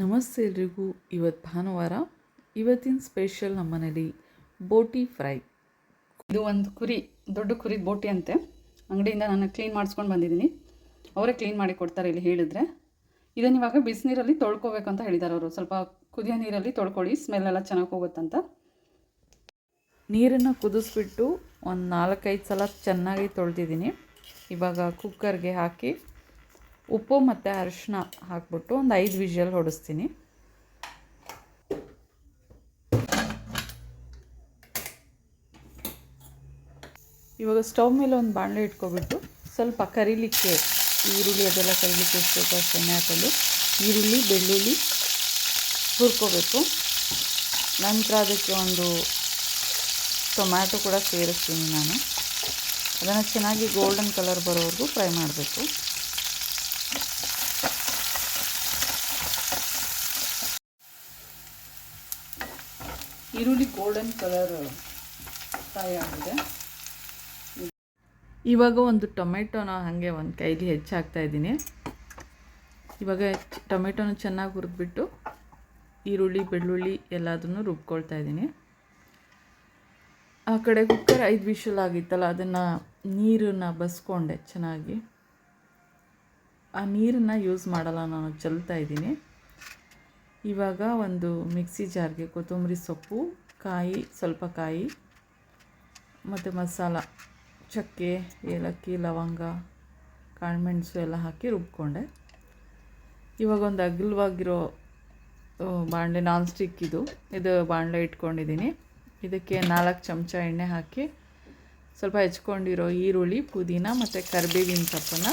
ನಮಸ್ತೆ ಎಲ್ರಿಗೂ. ಇವತ್ತು ಭಾನುವಾರ ಇವತ್ತಿನ ಸ್ಪೆಷಲ್ ನಮ್ಮನೇಲಿ ಬೋಟಿ ಫ್ರೈ. ಇದು ಒಂದು ಕುರಿ ದೊಡ್ಡ ಕುರಿ ಬೋಟಿ ಅಂತೆ. ಅಂಗಡಿಯಿಂದ ನಾನು ಕ್ಲೀನ್ ಮಾಡಿಸ್ಕೊಂಡು ಬಂದಿದ್ದೀನಿ. ಅವರೇ ಕ್ಲೀನ್ ಮಾಡಿ ಕೊಡ್ತಾರೆ ಇಲ್ಲಿ ಹೇಳಿದರೆ. ಇದನ್ನು ಇವಾಗ ಬಿಸಿನೀರಲ್ಲಿ ತೊಳ್ಕೊಬೇಕು ಅಂತ ಹೇಳಿದ್ದಾರೆ ಅವರು. ಸ್ವಲ್ಪ ಕುದಿಯೋ ನೀರಲ್ಲಿ ತೊಳ್ಕೊಳ್ಳಿ ಸ್ಮೆಲ್ ಎಲ್ಲ ಚೆನ್ನಾಗಿ ಹೋಗುತ್ತಂತ. ನೀರನ್ನು ಕುದಿಸ್ಬಿಟ್ಟು ಒಂದು ನಾಲ್ಕೈದು ಸಲ ಚೆನ್ನಾಗಿ ತೊಳೆದಿದ್ದೀನಿ. ಇವಾಗ ಕುಕ್ಕರ್ಗೆ ಹಾಕಿ ಉಪ್ಪು ಮತ್ತು ಅರಿಶಿನ ಹಾಕ್ಬಿಟ್ಟು ಒಂದು ಐದು ವಿಷಲ್ ಹೊಡಿಸ್ತೀನಿ. ಇವಾಗ ಸ್ಟವ್ ಮೇಲೆ ಒಂದು ಬಾಣಲೆ ಇಟ್ಕೊಬಿಟ್ಟು ಸ್ವಲ್ಪ ಕರಿಲಿಕ್ಕೆ ಈರುಳ್ಳಿ, ಅದೆಲ್ಲ ಕರಿಲಿಕ್ಕೆ ಎಷ್ಟು ಬೇಕೋ ಎಣ್ಣೆ ಹಾಕೊಂಡು ಈರುಳ್ಳಿ, ಬೆಳ್ಳುಳ್ಳಿ ಹುರ್ಕೋಬೇಕು. ನಂತರ ಅದಕ್ಕೆ ಒಂದು ಟೊಮ್ಯಾಟೊ ಕೂಡ ಸೇರಿಸ್ತೀನಿ ನಾನು. ಅದನ್ನು ಚೆನ್ನಾಗಿ ಗೋಲ್ಡನ್ ಕಲರ್ ಬರೋವರೆಗೂ ಫ್ರೈ ಮಾಡಬೇಕು. ಈರುಳ್ಳಿ ಗೋಲ್ಡನ್ ಕಲರ್ ಫ್ರೈ ಆಗಿದೆ. ಇವಾಗ ಒಂದು ಟೊಮೆಟೊನ ಹಾಗೆ ಒಂದು ಕೈಲಿ ಹೆಚ್ಚಾಗ್ತಾ ಇದ್ದೀನಿ. ಇವಾಗ ಟೊಮೆಟೊನ ಚೆನ್ನಾಗಿ ಹುರಿದ್ಬಿಟ್ಟು ಈರುಳ್ಳಿ, ಬೆಳ್ಳುಳ್ಳಿ ಎಲ್ಲದನ್ನು ರುಬ್ಕೊಳ್ತಾ ಇದ್ದೀನಿ. ಆ ಕಡೆ ಕುಕ್ಕರ್ ಐದು ವಿಷಲ್ ಆಗಿತ್ತಲ್ಲ, ಅದನ್ನು ನೀರನ್ನು ಬಸ್ಕೊಂಡೆ ಚೆನ್ನಾಗಿ. ಆ ನೀರನ್ನು ಯೂಸ್ ಮಾಡಲ್ಲ, ನಾನು ಚೆಲ್ತಾ ಇದ್ದೀನಿ. ಇವಾಗ ಒಂದು ಮಿಕ್ಸಿ ಜಾರ್ಗೆ ಕೊತ್ತಂಬರಿ ಸೊಪ್ಪು, ಕಾಯಿ, ಸ್ವಲ್ಪ ಕಾಯಿ, ಮತ್ತು ಮಸಾಲ, ಚಕ್ಕೆ, ಏಲಕ್ಕಿ, ಲವಂಗ, ಕಾಳುಮೆಣಸು ಎಲ್ಲ ಹಾಕಿ ರುಬ್ಕೊಂಡೆ. ಇವಾಗ ಒಂದು ಅಗಲವಾಗಿರೋ ಬಾಣಲೆ ನಾನ್ ಸ್ಟಿಕ್ ಇದು ಇದು ಬಾಣಲೆ ಇಟ್ಕೊಂಡಿದ್ದೀನಿ. ಇದಕ್ಕೆ ನಾಲ್ಕು ಚಮಚ ಎಣ್ಣೆ ಹಾಕಿ ಸ್ವಲ್ಪ ಹೆಚ್ಕೊಂಡಿರೋ ಈರುಳ್ಳಿ, ಪುದೀನ ಮತ್ತು ಕರಿಬೇವಿನ ಸೊಪ್ಪನ್ನು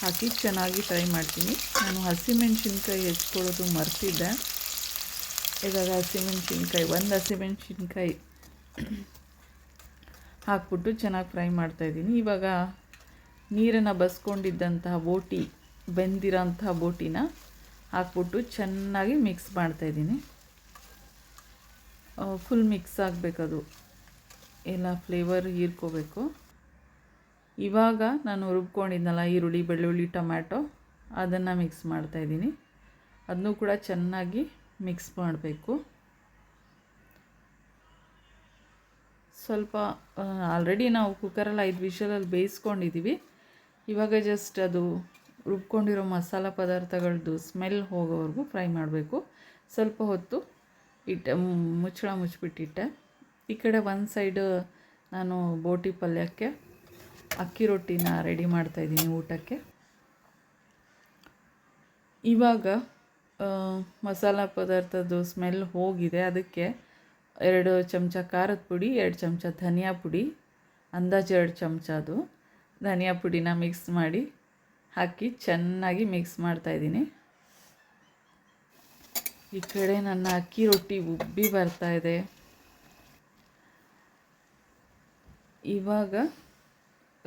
ಹಾಕಿ ಚೆನ್ನಾಗಿ ಫ್ರೈ ಮಾಡ್ತೀನಿ. ನಾನು ಹಸಿಮೆಣ್ಸಿನ್ಕಾಯಿ ಹೆಚ್ಕೊಳ್ಳೋದು ಮರ್ತಿದ್ದೆ. ಇವಾಗ ಹಸಿಮೆಣ್ಸಿನ್ಕಾಯಿ, ಒಂದು ಹಸಿಮೆಣ್ಸಿನ್ಕಾಯಿ ಹಾಕ್ಬಿಟ್ಟು ಚೆನ್ನಾಗಿ ಫ್ರೈ ಮಾಡ್ತಾಯಿದ್ದೀನಿ ಇವಾಗ ನೀರನ್ನು ಬಸ್ಕೊಂಡಿದ್ದಂತಹ ಬೋಟಿ, ಬೆಂದಿರೋಂತಹ ಬೋಟಿನ ಹಾಕ್ಬಿಟ್ಟು ಚೆನ್ನಾಗಿ ಮಿಕ್ಸ್ ಮಾಡ್ತಾಯಿದ್ದೀನಿ ಫುಲ್ ಮಿಕ್ಸ್ ಆಗಬೇಕದು. ಎಲ್ಲ ಫ್ಲೇವರ್ ಹೀರ್ಕೋಬೇಕು. ಇವಾಗ ನಾನು ರುಬ್ಕೊಂಡಿದ್ನಲ್ಲ ಈರುಳ್ಳಿ, ಬೆಳ್ಳುಳ್ಳಿ, ಟೊಮ್ಯಾಟೊ, ಅದನ್ನು ಮಿಕ್ಸ್ ಮಾಡ್ತಾಯಿದ್ದೀನಿ ಅದನ್ನು ಕೂಡ ಚೆನ್ನಾಗಿ ಮಿಕ್ಸ್ ಮಾಡಬೇಕು. ಸ್ವಲ್ಪ ಆಲ್ರೆಡಿ ನಾವು ಕುಕ್ಕರಲ್ಲಿ ಐದು ವಿಷಲಲ್ಲಿ ಬೇಯಿಸ್ಕೊಂಡಿದ್ದೀವಿ ಇವಾಗ ಜಸ್ಟ್ ಅದು ರುಬ್ಕೊಂಡಿರೋ ಮಸಾಲ ಪದಾರ್ಥಗಳದ್ದು ಸ್ಮೆಲ್ ಹೋಗೋವರೆಗೂ ಫ್ರೈ ಮಾಡಬೇಕು. ಸ್ವಲ್ಪ ಹೊತ್ತು ಇಟ್ಟೆ ಮುಚ್ಚಳ ಮುಚ್ಚಿಬಿಟ್ಟಿಟ್ಟೆ ಈ ಕಡೆ ಒಂದು ಸೈಡು ನಾನು ಬೋಟಿ ಪಲ್ಯಕ್ಕೆ ಅಕ್ಕಿ ರೊಟ್ಟಿನ ರೆಡಿ ಮಾಡ್ತಾ ಇದ್ದೀನಿ ಊಟಕ್ಕೆ. ಇವಾಗ ಮಸಾಲ ಪದಾರ್ಥದ್ದು ಸ್ಮೆಲ್ ಹೋಗಿದೆ. ಅದಕ್ಕೆ ಎರಡು ಚಮಚ ಖಾರದ ಪುಡಿ, ಎರಡು ಚಮಚ ಧನಿಯಾ ಪುಡಿ, ಅಂದಾಜು ಎರಡು ಚಮಚ ಅದು. ಧನಿಯಾ ಪುಡಿನ ಮಿಕ್ಸ್ ಮಾಡಿ ಹಾಕಿ ಚೆನ್ನಾಗಿ ಮಿಕ್ಸ್ ಮಾಡ್ತಾಯಿದ್ದೀನಿ ಈ ಕಡೆ ನನ್ನ ಅಕ್ಕಿ ರೊಟ್ಟಿ ಉಬ್ಬಿ ಬರ್ತಾ ಇದೆ. ಇವಾಗ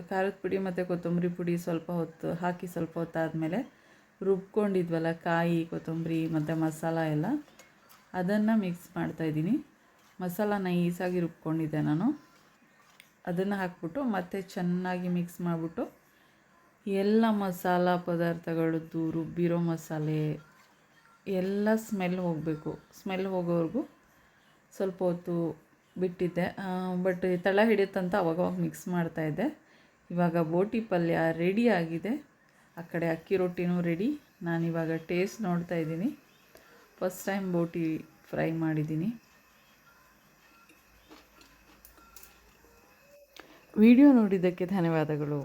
ಖಾರದ ಪುಡಿ ಮತ್ತು ಕೊತ್ತಂಬರಿ ಪುಡಿ ಸ್ವಲ್ಪ ಹೊತ್ತು ಹಾಕಿ ಸ್ವಲ್ಪ ಹೊತ್ತಾದಮೇಲೆ ರುಬ್ಕೊಂಡಿದ್ವಲ್ಲ ಕಾಯಿ, ಕೊತ್ತಂಬರಿ ಮತ್ತು ಮಸಾಲ ಎಲ್ಲ, ಅದನ್ನು ಮಿಕ್ಸ್ ಮಾಡ್ತಾಯಿದ್ದೀನಿ ಮಸಾಲ ನೈಸಾಗಿ ರುಬ್ಕೊಂಡಿದ್ದೆ ನಾನು. ಅದನ್ನು ಹಾಕ್ಬಿಟ್ಟು ಮತ್ತೆ ಚೆನ್ನಾಗಿ ಮಿಕ್ಸ್ ಮಾಡಿಬಿಟ್ಟು ಎಲ್ಲ ಮಸಾಲ ಪದಾರ್ಥಗಳದ್ದು ರುಬ್ಬಿರೋ ಮಸಾಲೆ ಎಲ್ಲ ಸ್ಮೆಲ್ ಹೋಗಬೇಕು. ಸ್ಮೆಲ್ ಹೋಗೋವರೆಗೂ ಸ್ವಲ್ಪ ಹೊತ್ತು ಬಿಟ್ಟಿದ್ದೆ. ಬಟ್ ತಳ ಹಿಡಿಯುತ್ತಂತ ಅವಾಗವಾಗ ಮಿಕ್ಸ್ ಮಾಡ್ತಾಯಿದ್ದೆ ಇವಾಗ ಬೋಟಿ ಪಲ್ಯ ರೆಡಿ ಆಗಿದೆ. ಆ ಕಡೆ ಅಕ್ಕಿ ರೊಟ್ಟಿನೂ ರೆಡಿ ನಾನಿವಾಗ ಟೇಸ್ಟ್ ನೋಡ್ತಾ ಇದ್ದೀನಿ. ಫಸ್ಟ್ ಟೈಮ್ ಬೋಟಿ ಫ್ರೈ ಮಾಡಿದ್ದೀನಿ. ವಿಡಿಯೋ ನೋಡಿದ್ದಕ್ಕೆ ಧನ್ಯವಾದಗಳು.